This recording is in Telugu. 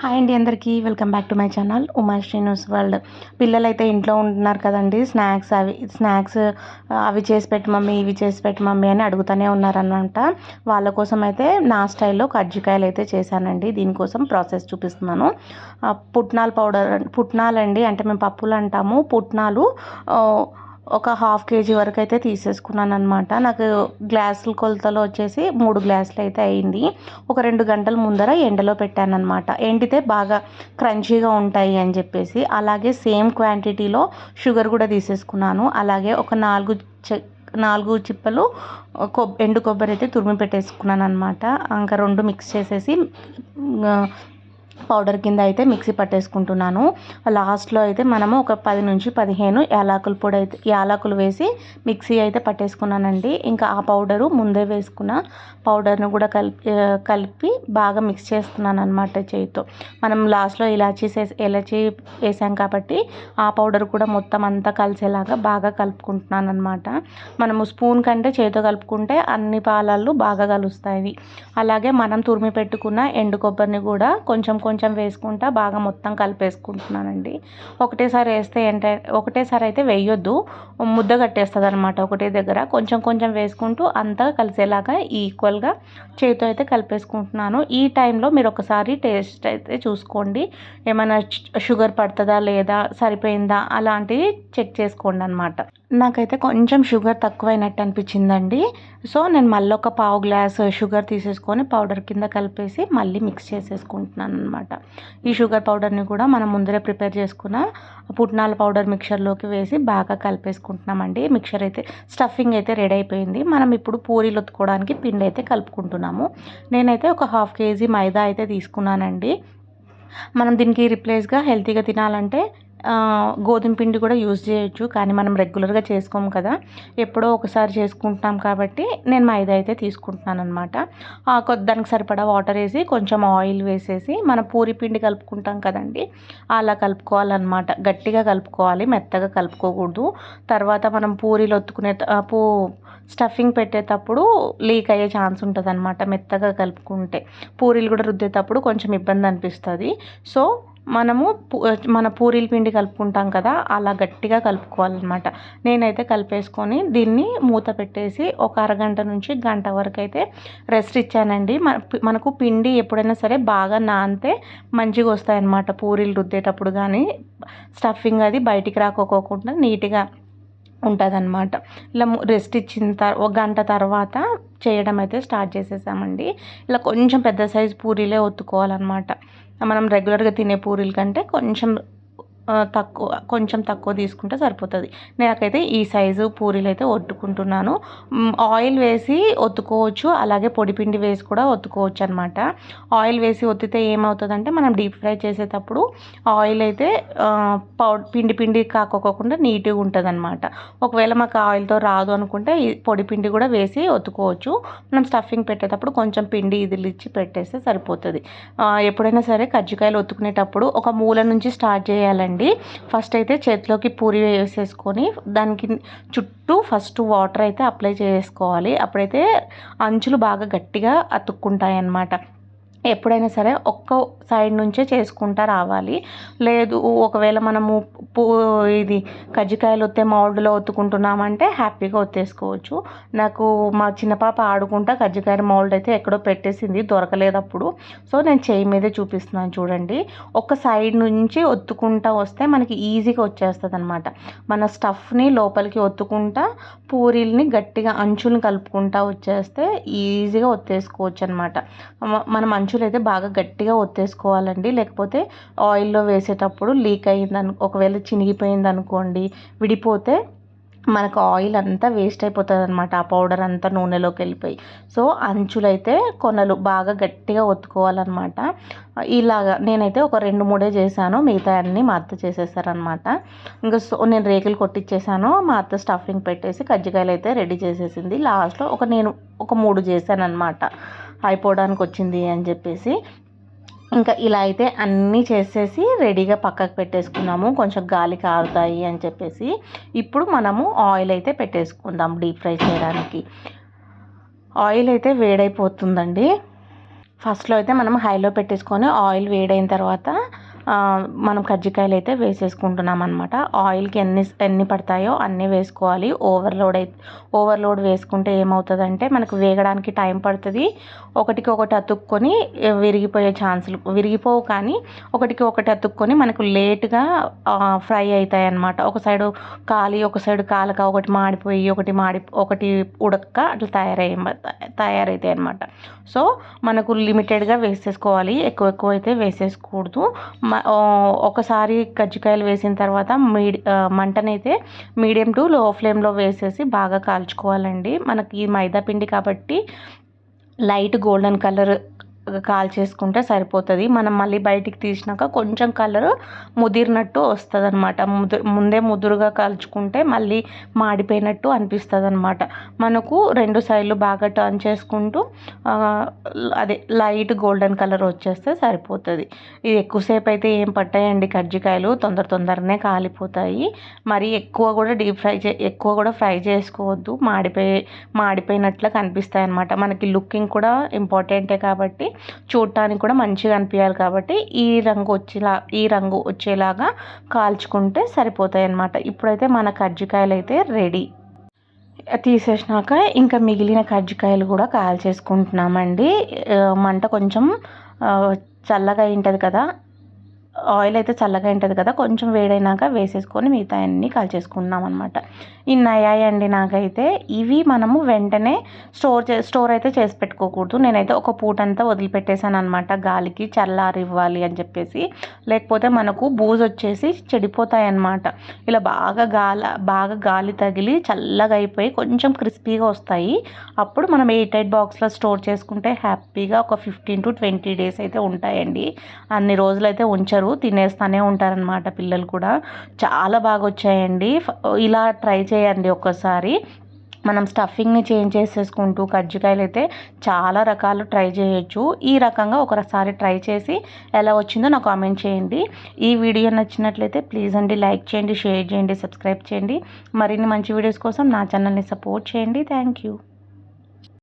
హాయ్ అండి అందరికీ. Welcome back to my channel Uma Srinivas world. పిల్లలు అయితే ఇంట్లో ఉంటున్నారు కదండి. స్నాక్స్ అవి స్నాక్స్ అవి చేసి పెట్టి మమ్మీ ఇవి చేసి పెట్టి మమ్మీ అని అడుగుతూనే ఉన్నారనమాట వాళ్ళ కోసం అయితే నా స్టైల్లో కజ్జికాయలు అయితే చేశానండి. దీనికోసం ప్రాసెస్ చూపిస్తున్నాను. పుట్నాలు పౌడర్ పౌడర్ పుట్నాలండి. అంటే మేము పప్పులు అంటాము. పుట్నాలు ఒక హాఫ్ కేజీ వరకు అయితే తీసేసుకున్నాను అనమాట నాకు గ్లాసుల కొలతలో వచ్చేసి మూడు గ్లాసులు అయితే అయింది. ఒక రెండు గంటల ముందర ఎండలో పెట్టాను అనమాట ఎండితే బాగా క్రంచీగా ఉంటాయి అని చెప్పేసి. అలాగే సేమ్ క్వాంటిటీలో షుగర్ కూడా తీసేసుకున్నాను. అలాగే ఒక నాలుగు చె నాలుగు చిప్పలు కొబ్బ ఎండు కొబ్బరి అయితే తురిమి పెట్టేసుకున్నాను అనమాట ఇంకా రెండు మిక్స్ చేసేసి పౌడర్ కింద అయితే మిక్సీ పట్టేసుకుంటున్నాను. లాస్ట్లో అయితే మనము ఒక పది నుంచి పదిహేను యాలకుల పొడి అయితే యాలకులు వేసి మిక్సీ అయితే పట్టేసుకున్నానండి. ఇంకా ఆ పౌడరు ముందే వేసుకున్న పౌడర్ను కూడా కలిపి కలిపి బాగా మిక్స్ చేస్తున్నాను అనమాట చేతితో మనం లాస్ట్లో ఇలాచీ ఇలాచీ వేసాం కాబట్టి ఆ పౌడర్ కూడా మొత్తం అంతా కలిసేలాగా బాగా కలుపుకుంటున్నాను అనమాట మనము స్పూన్ కంటే చేతితో కలుపుకుంటే అన్ని పాలల్లో బాగా కలుస్తాయి. అలాగే మనం తురిమి పెట్టుకున్న ఎండు కొబ్బరిని కూడా కొంచెం కొంచెం వేసుకుంటా బాగా మొత్తం కలిపేసుకుంటున్నానండి. ఒకటేసారి వేస్తే ఏంటంటే ఒకటేసారి అయితే వేయొద్దు. ముద్ద కట్టేస్తుంది అనమాట ఒకటే దగ్గర. కొంచెం కొంచెం వేసుకుంటూ అంతా కలిసేలాగా ఈక్వల్గా చేతితో అయితే కలిపేసుకుంటున్నాను. ఈ టైంలో మీరు ఒకసారి టేస్ట్ అయితే చూసుకోండి. ఏమైనా షుగర్ పడుతుందా లేదా సరిపోయిందా అలాంటివి చెక్ చేసుకోండి అనమాట నాకైతే కొంచెం షుగర్ తక్కువైనట్టు అనిపించిందండి. సో నేను మళ్ళీ ఒక పావు గ్లాస్ షుగర్ తీసేసుకొని పౌడర్ కింద కలిపేసి మళ్ళీ మిక్స్ చేసేసుకుంటున్నాను అనమాట ఈ షుగర్ పౌడర్ని కూడా మనం ముందరే ప్రిపేర్ చేసుకున్న పుట్నాల పౌడర్ మిక్చర్లోకి వేసి బాగా కలిపేసుకుంటున్నామండి. మిక్చర్ అయితే స్టఫింగ్ అయితే రెడీ అయిపోయింది. మనం ఇప్పుడు పూరీలు ఒత్తుకోవడానికి పిండి అయితే కలుపుకుంటున్నాము. నేనైతే ఒక హాఫ్ కేజీ మైదా అయితే తీసుకున్నానండి. మనం దీనికి రిప్లేస్గా హెల్తీగా తినాలంటే గోధుమ పిండి కూడా యూజ్ చేయొచ్చు కానీ మనం రెగ్యులర్గా చేసుకోము కదా. ఎప్పుడో ఒకసారి చేసుకుంటున్నాం కాబట్టి నేను మైదా అయితే తీసుకుంటున్నాను అనమాట దానికి సరిపడా వాటర్ వేసి కొంచెం ఆయిల్ వేసేసి మన పూరి పిండి కలుపుకుంటాం కదండి అలా కలుపుకోవాలన్నమాట. గట్టిగా కలుపుకోవాలి మెత్తగా కలుపుకోకూడదు. తర్వాత మనం పూరీలు ఒత్తుకునే త- పూ స్టఫింగ్ పెట్టేటప్పుడు లీక్ అయ్యే ఛాన్స్ ఉంటుంది అనమాట మెత్తగా కలుపుకుంటే. పూరీలు కూడా రుద్దేటప్పుడు కొంచెం ఇబ్బంది అనిపిస్తుంది. సో మనము మన పూరీల పిండి కలుపుకుంటాం కదా అలా గట్టిగా కలుపుకోవాలన్నమాట. నేనైతే కలిపేసుకొని దీన్ని మూత పెట్టేసి ఒక అరగంట నుంచి గంట వరకు అయితే రెస్ట్ ఇచ్చానండి మనకు పిండి ఎప్పుడైనా సరే బాగా నానితే మంచిగా వస్తాయన్నమాట పూరీలు రుద్దేటప్పుడు కానీ స్టఫింగ్ అది బయటికి రాకోకుండా నీట్గా ఉంటుందన్నమాట. ఇలా రెస్ట్ ఇచ్చిన తర్వాత ఒక గంట తర్వాత చేయడం అయితే స్టార్ట్ చేసేసామండి. ఇలా కొంచెం పెద్ద సైజు పూరీలే ఒత్తుకోవాలన్నమాట. మనం రెగ్యులర్గా తినే పూరీల కంటే కొంచెం తక్కువ కొంచెం తక్కువ తీసుకుంటే సరిపోతుంది. నాకైతే ఈ సైజు పూరీలు అయితే ఒత్తుకుంటున్నాను. ఆయిల్ వేసి ఒత్తుకోవచ్చు అలాగే పొడిపిండి వేసి కూడా ఒత్తుకోవచ్చు అనమాట ఆయిల్ వేసి ఒత్తితే ఏమవుతుందంటే మనం డీప్ ఫ్రై చేసేటప్పుడు ఆయిల్ అయితే పిండి పిండి కాకోకుండా నీట్గా ఉంటుంది అనమాట ఒకవేళ మాకు ఆయిల్తో రాదు అనుకుంటే ఈ పొడి పిండి కూడా వేసి ఒత్తుకోవచ్చు. మనం స్టఫింగ్ పెట్టేటప్పుడు కొంచెం పిండి ఇదిలిచ్చి పెట్టేస్తే సరిపోతుంది. ఎప్పుడైనా సరే కజ్జికాయలు ఒత్తుకునేటప్పుడు ఒక మూల నుంచి స్టార్ట్ చేయాలండి. ఫస్ట్ అయితే చేతిలోకి పూరి వేసేసుకొని దానికి చుట్టూ ఫస్ట్ వాటర్ అయితే అప్లై చేసుకోవాలి అప్పుడైతే అంచులు బాగా గట్టిగా అతుక్కుంటాయి అన్నమాట ఎప్పుడైనా సరే ఒక్క సైడ్ నుంచే చేసుకుంటా రావాలి. లేదు ఒకవేళ మనము పూ ఇది కజ్జికాయలు ఒత్తే మౌల్డ్లో ఒత్తుకుంటున్నామంటే హ్యాపీగా ఒత్తేసుకోవచ్చు. నాకు మా చిన్న పాప ఆడుకుంటా కజ్జికాయ మౌల్డ్ అయితే ఎక్కడో పెట్టేసింది దొరకలేదు అప్పుడు సో నేను చేయి మీదే చూపిస్తున్నాను చూడండి. ఒక సైడ్ నుంచి ఒత్తుకుంటా వస్తే మనకి ఈజీగా వచ్చేస్తుంది అనమాట మన స్టఫ్ని లోపలికి ఒత్తుకుంటా పూరీల్ని గట్టిగా అంచుని కలుపుకుంటా వచ్చేస్తే ఈజీగా ఒత్తేసుకోవచ్చు అనమాట మనం అంచులు అయితే బాగా గట్టిగా ఒత్తేసుకోవాలండి. లేకపోతే ఆయిల్లో వేసేటప్పుడు లీక్ అయింది ఒకవేళ చినిగిపోయింది అనుకోండి విడిపోతే మనకు ఆయిల్ అంతా వేస్ట్ అయిపోతుంది అనమాట ఆ పౌడర్ అంతా నూనెలోకి వెళ్ళిపోయి. సో అంచులైతే కొనలు బాగా గట్టిగా ఒత్తుకోవాలన్నమాట. ఇలాగా నేనైతే ఒక రెండు మూడే చేశాను. మిగతా అన్నీ మా అత్త చేసేసారనమాట ఇంకా సో నేను రేకులు కొట్టించేసాను మా అత్త స్టఫింగ్ పెట్టేసి కజ్జికాయలు అయితే రెడీ చేసేసింది. లాస్ట్లో ఒక నేను ఒక మూడు చేశాను అనమాట అయిపోవడానికి వచ్చింది అని చెప్పేసి ఇంకా ఇలా అయితే అన్నీ చేసేసి రెడీగా పక్కకు పెట్టేసుకున్నాము. కొంచెం గాలి కారుతాయి అని చెప్పేసి ఇప్పుడు మనము ఆయిల్ అయితే పెట్టేసుకుందాం డీప్ ఫ్రై చేయడానికి. ఆయిల్ అయితే వేడైపోతుందండి. ఫస్ట్లో అయితే మనం హైలో పెట్టేసుకొని ఆయిల్ వేడైన తర్వాత మనం కజ్జికాయలు అయితే వేసేసుకుంటున్నాం అనమాట ఆయిల్కి ఎన్ని ఎన్ని పడతాయో అన్నీ వేసుకోవాలి. ఓవర్లోడ్ అయితే ఓవర్లోడ్ వేసుకుంటే ఏమవుతుందంటే మనకు వేగడానికి టైం పడుతుంది. ఒకటికి ఒకటి అతుక్కొని విరిగిపోయే ఛాన్సులు విరిగిపోవు కానీ ఒకటికి ఒకటి అతుక్కొని మనకు లేట్గా ఫ్రై అవుతాయి అన్నమాట ఒక సైడు కాలి ఒక సైడు కాలక ఒకటి మాడిపోయి ఒకటి మాడి ఒకటి ఉడక్క అట్లా తయారయ్యే తయారవుతాయి అనమాట సో మనకు లిమిటెడ్గా వేసేసుకోవాలి. ఎక్కువ ఎక్కువ అయితే వేసేసుకోకూడదు. మ- ఒకసారి కజ్జికాయలు వేసిన తర్వాత మీడి మంటనైతే మీడియం టు లో ఫ్లేమ్లో వేసేసి బాగా కాల్చుకోవాలండి. మనకి మైదా పిండి కాబట్టి లైట్ గోల్డెన్ కలర్ కాల్చేసుకుంటే సరిపోతుంది. మనం మళ్ళీ బయటికి తీసినాక కొంచెం కలర్ ముదిరినట్టు వస్తుంది అనమాట ముదు ముందే ముదురుగా కాల్చుకుంటే మళ్ళీ మాడిపోయినట్టు అనిపిస్తుంది అనమాట మనకు రెండు సైడ్లు బాగా టర్న్ చేసుకుంటూ అదే లైట్ గోల్డెన్ కలర్ వచ్చేస్తే సరిపోతుంది. ఇది ఎక్కువసేపు అయితే ఏం పట్టాయండి కజ్జికాయలు. తొందర తొందరనే కాలిపోతాయి. మరి ఎక్కువ కూడా డీప్ ఫ్రై చే ఎక్కువ కూడా ఫ్రై చేసుకోవద్దు. మాడిపోయి మాడిపోయినట్లు కనిపిస్తాయి అనమాట మనకి లుకింగ్ కూడా ఇంపార్టెంటే కాబట్టి చూడటానికి కూడా మంచిగా అనిపించాలి కాబట్టి ఈ రంగు వచ్చేలా ఈ రంగు వచ్చేలాగా కాల్చుకుంటే సరిపోతాయి అన్నమాట ఇప్పుడైతే మన కజ్జికాయలు అయితే రెడీ. తీసేసినాక ఇంకా మిగిలిన కజ్జికాయలు కూడా కాల్చేసుకుంటున్నామండి. మంట కొంచెం చల్లగా ఉంటుంది కదా ఆయిల్ అయితే చల్లగా ఉంటుంది కదా కొంచెం వేడైనాక వేసేసుకొని మిగతా అన్నీ కాల్చేసుకున్నాం అనమాట ఇన్ని అయ్యాయండి నాకైతే ఇవి మనము వెంటనే స్టోర్ చే స్టోర్ అయితే చేసి పెట్టుకోకూడదు. నేనైతే ఒక పూట అంతా వదిలిపెట్టేశాను అనమాట గాలికి చల్లారి ఇవ్వాలి అని చెప్పేసి లేకపోతే మనకు బూజు వచ్చేసి చెడిపోతాయి అన్నమాట ఇలా బాగా గాలి బాగా గాలి తగిలి చల్లగా అయిపోయి కొంచెం క్రిస్పీగా వస్తాయి. అప్పుడు మనం ఎయిట్ ఎయిట్ బాక్స్లో స్టోర్ చేసుకుంటే హ్యాపీగా ఒక ఫిఫ్టీన్ టు ట్వంటీ డేస్ అయితే ఉంటాయండి. అన్ని రోజులు అయితే ఉంచరు తినేస్తూనే ఉంటారనమాట పిల్లలు కూడా. చాలా బాగా వచ్చాయండి ఇలా ట్రై చేయండి ఒక్కసారి. మనం స్టఫింగ్ని చేంజ్ చేసేసుకుంటూ కజ్జికాయలు అయితే చాలా రకాలు ట్రై చేయొచ్చు. ఈ రకంగా ఒకసారి ట్రై చేసి ఎలా వచ్చిందో నాకు కామెంట్ చేయండి. ఈ వీడియో నచ్చినట్లయితే ప్లీజ్ అండి లైక్ చేయండి షేర్ చేయండి సబ్స్క్రైబ్ చేయండి. మరిన్ని మంచి వీడియోస్ కోసం నా ఛానల్ని సపోర్ట్ చేయండి. Thank you.